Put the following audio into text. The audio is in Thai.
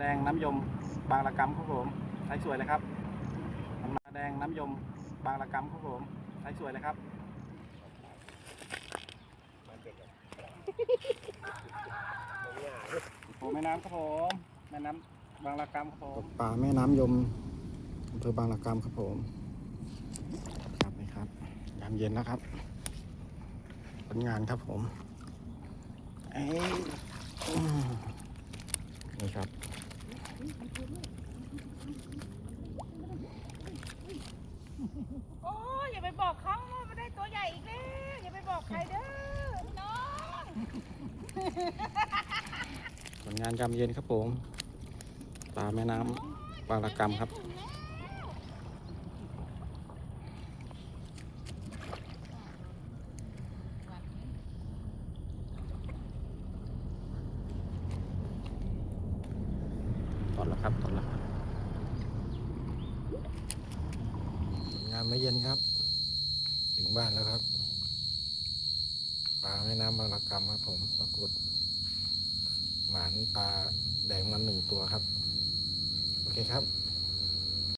แดงน้ำยมบางระกำครับผมใช้สวยเลยครับนมาแดงน้ำยมบางระกำครับผมใช้สวยเลยครับโอ้แม่น้ำครับผมแม่น้ำบางระกำครับผมป่าแม่น้ำยมอำเภอบางระกำครับผมครับนี่ครับยามเย็นแล้วครับผลงานครับผมเอ้ยอืมนี่ครับ โอ้ยอย่าไปบอกเขาว่ามันได้ตัวใหญ่อีกแล้ว อย่าไปบอกใครเด้อพี่น้องผลงานยามเย็นครับผมป่าแม่น้ำบางระกำครับตอ อนแล้วครับตอนแล้วครับงานไม่เย็นครับ ถึงบ้านแล้วครับปลาแม่น้ำบางระกำครับผมปรากฏหมานปลาแดงมาหนึ่งตัวครับ โอเคครับ